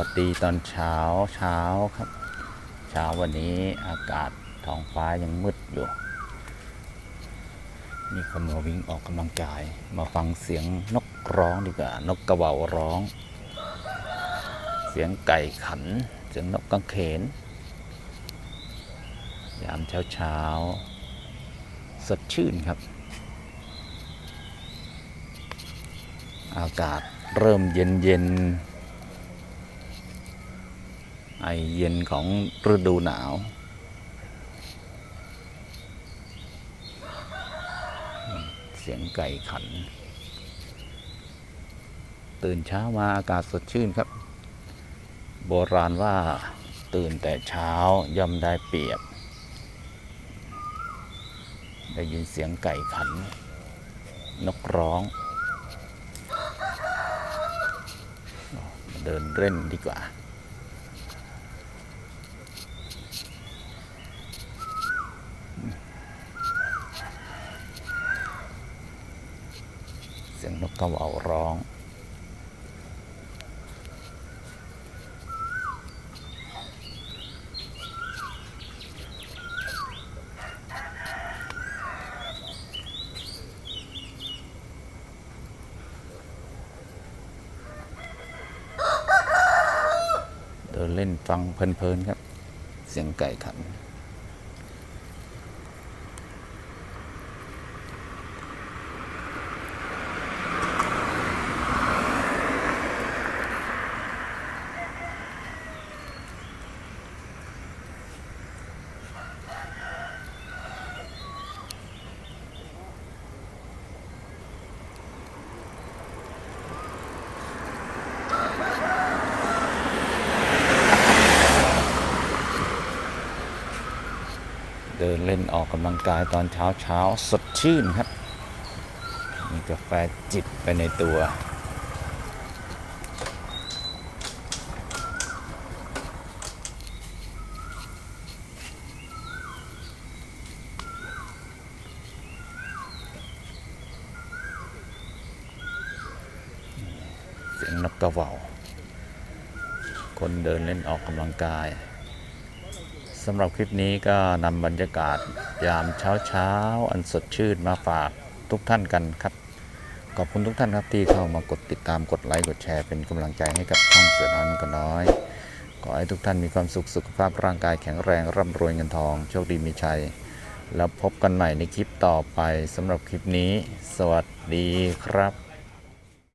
วัสดีตอนเช้าเช้าครับ เช้าวันนี้อากาศท้องฟ้ายังมืดอยู่นี่คนมาวิ่งออกกำลังกาย มาฟังเสียงนกร้องดีกว่า นกกระเหว่าร้อง เสียงไก่ขัน เสียงนกกังเขน ยามเช้าเช้าสดชื่นครับ อากาศเริ่มเย็นเย็น ไอเย็นของฤดูหนาว เสียงไก่ขัน ตื่นเช้ามาอากาศสดชื่นครับ โบราณว่าตื่นแต่เช้าย่อมได้เปรียบ ได้ยินเสียงไก่ขัน นกร้อง เดินเล่นดีกว่า สียงนกกระว่าร้องเดินเล่นฟังเพลินๆครับ เสียงไก่ขัน เดินเล่นออกกำลังกายตอนเช้าเช้าสดชื่นครับ มีกาแฟจิบไปในตัว เสียงนกกระว่าคนเดินเล่นออกกำลังกาย สำหรับคลิปนี้ก็นำบรรยากาศยามเช้าเช้าอันสดชื่นมาฝากทุกท่านกันครับ ขอบคุณทุกท่านครับที่เข้ามากดติดตามกดไลค์กดแชร์เป็นกำลังใจให้กับช่องเสือน้อยมันก็น้อย ขอให้ทุกท่านมีความสุขสุขภาพร่างกายแข็งแรงร่ำรวยเงินทองโชคดีมีชัย แล้วพบกันใหม่ในคลิปต่อไปสำหรับคลิปนี้ สวัสดีครับ